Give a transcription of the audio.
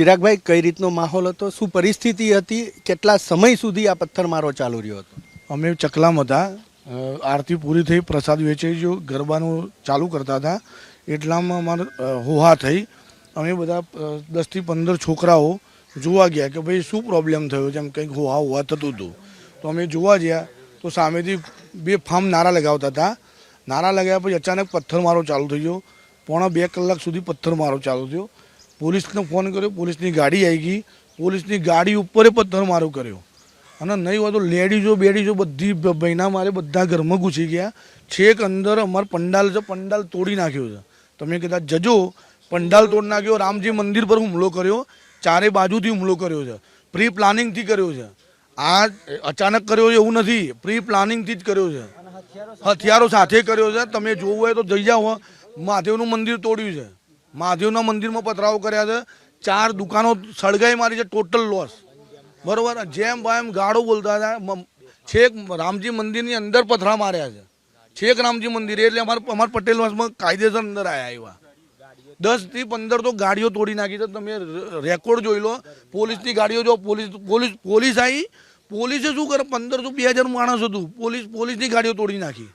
ચિરાગભાઈ, કઈ રીતનો માહોલ હતો? શું પરિસ્થિતિ હતી? કેટલા સમય સુધી આ પથ્થરમારો ચાલુ રહ્યો હતો? અમે ચકલામાં હતા. આરતી પૂરી થઈ, પ્રસાદ વેચાઈ ગયો, ગરબાનું ચાલુ કરતા હતા. એટલામાં અમારે હોહા થઈ. અમે બધા દસથી પંદર છોકરાઓ જોવા ગયા કે ભાઈ, શું પ્રોબ્લેમ થયો? છે એમ કંઈક હોહા હોહા થતું હતું. તો અમે જોવા ગયા તો સામેથી બે ફાર્મ નારા લગાવતા હતા. નારા લગાવ્યા પછી અચાનક પથ્થરમારો ચાલુ થઈ ગયો. પોણા બે કલાક સુધી પથ્થરમારો ચાલુ થયો. પોલીસને ફોન કર્યો પોલીસની ગાડી આવી ગઈ પોલીસની ગાડી ઉપર પથ્થરમારો કર્યો. અને નહીં હોય તો લેડીઝો બેડીઝો બધી બહેના મારે બધા ઘરમાં ઘૂસી ગયા. છેક અંદર અમાર પંડાલ છે પંડાલ તોડી નાખ્યો છે. તમે કદાચ જજો પંડાલ તોડી નાખ્યો રામજી મંદિર પર હુમલો કર્યો. ચારે બાજુથી હુમલો કર્યો છે. પ્રી પ્લાનિંગથી કર્યો છે. આ અચાનક કર્યો છે એવું નથી. પ્રી પ્લાનિંગથી જ કર્યો છે. હથિયારો સાથે કર્યો છે. તમે જોવું હોય તો જઈ જાઓ મહાદેવનું મંદિર તોડ્યું છે. મહાદેવના મંદિરમાં પથરાવો કર્યા છે. ચાર દુકાનો સળગાઈ મારી છે ટોટલ લોસ બરોબર? જેમ એમ ગાળો બોલતા હતા છેક રામજી મંદિરની અંદર પથરા માર્યા છે. છેક રામજી મંદિર, એટલે અમારે, અમારા પટેલ વાસમાં કાયદેસર અંદર આવ્યા એવા. દસથી પંદર તો ગાડીઓ તોડી નાખી છે. તમે રેકોર્ડ જોઈ લો. પોલીસની ગાડીઓ જો, પોલીસ પોલીસ પોલીસ આવી પોલીસે શું કરે પંદરસો બે હજાર માણસ હતું. પોલીસ, પોલીસની ગાડીઓ તોડી નાખી.